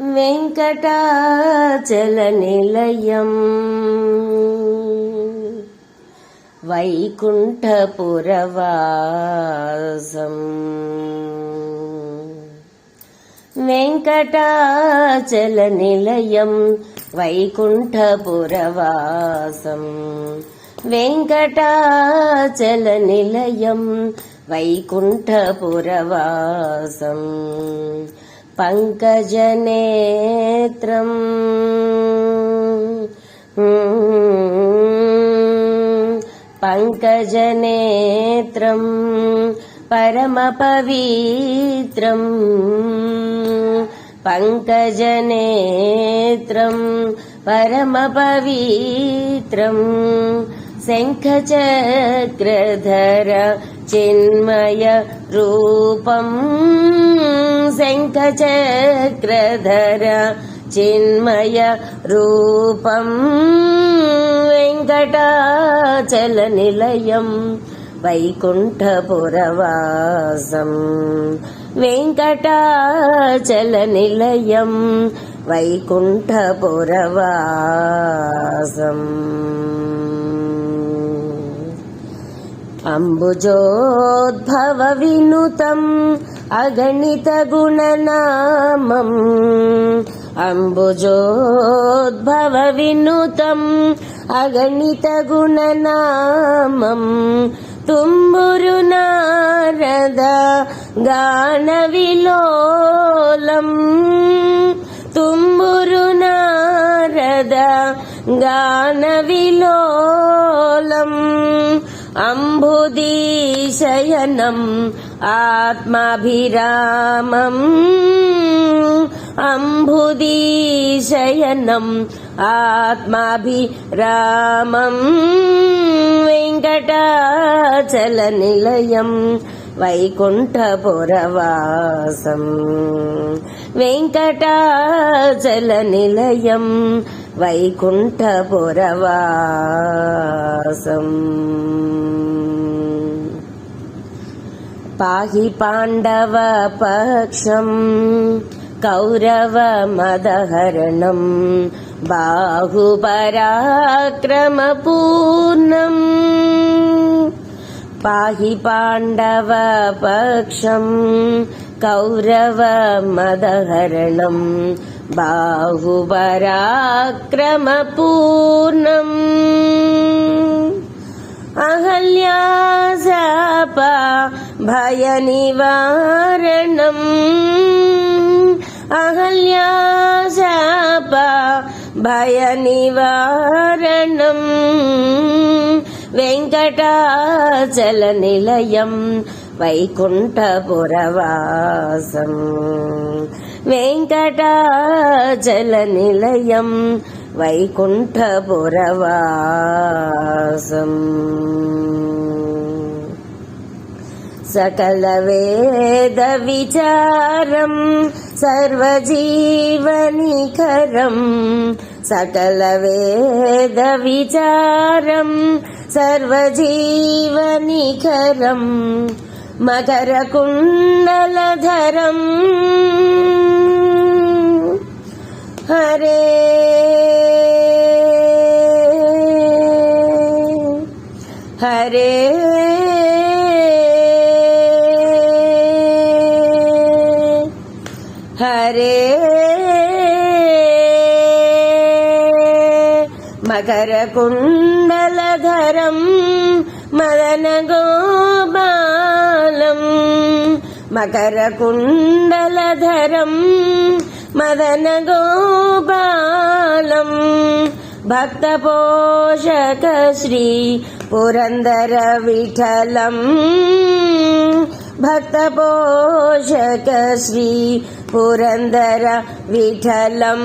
వెంకటాచలనిలయం. వైకుంఠపురవాసం. వెంకటాచలనిలయం వైకుంఠపురవాసం. వెంకటాచలనిలయం వైకుంఠపురవాసం. పంకజనేత్రం. పంకజనేత్రం పరమపవిత్రం పంకజనేత్రం పరమపవిత్రం శంఖచక్రధర చిన్మయ రూపం శంఖచక్రధర చిన్మయ రూపం వెంకటాచల నిలయం వైకుంఠపురవాసం. వెంకటాచల నిలయం వైకుంఠపురవాసం. అంబుజోద్భవ వినుతం అగణిత గుణనామం. అంబుజోద్భవ వినుతం అగణిత గుణనామం. తుంబురు నారద గాన విలోలం. తుంబురు నారద గాన విలోలం. అంబుదీశయనం ఆత్మాభిరామం అంబుదీశయనం ఆత్మాభిరామం వెంకటాచలనిలయం వైకుంఠపురవాసం వెంకటాచలనిలయం വൈകുണ്ഠപുരവാസം. പാഹി പാണ്ഡവ പക്ഷം കൗരവമദഹരണം ബാഹുപരാക്രമപൂർണം. പാഹി പാണ്ഡവ പക്ഷം കൗരവമദഹരണം బాహుపరాక్రమపూర్ణం అహల్యాసప భయ నివారణం అహల్యాసప భయ నివారణం వెంకటాచల నిలయం వైకుంఠపురవాసం. వెంకటాచల నిలయం వైకుంఠపురవాసం సకల వేద కుండలధరం హరే. హరే. హరే. మకర కుండలధరం మదనగో మకర కుండలధరం మదన గోపాలం భక్త పోషక శ్రీ పురందర విఠలం భక్త పోషక శ్రీ పురందర విఠలం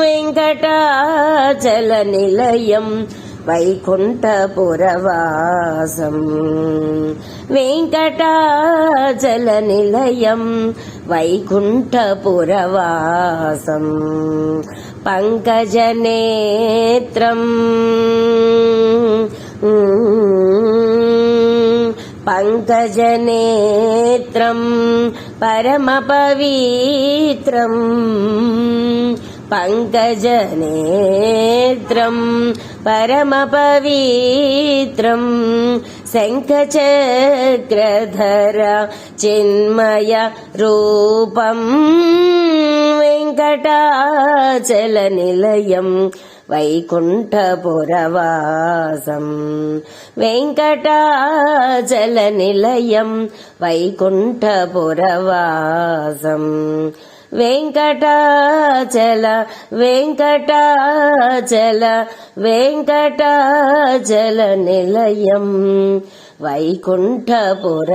వెంకటాచల నిలయం వైకుంఠపురవాసం. వెంకటాచల నిలయం వైకుంఠపురవాసం. పంకజనేత్రం. పంకజనేత్రం. పరమపవిత్రం. पङ्कजनेत्रम् परमपवित्रम् शङ्खचक्रधर चिन्मय रूपम् वेङ्कटाचलनिलयम् వైకుంఠపురవాసం వెంకటాచలనిలయం వైకుంఠపురవాసం వెంకటాచల వెంకటాచల వెంకటాచల నిలయం వైకుంఠపురవాసం.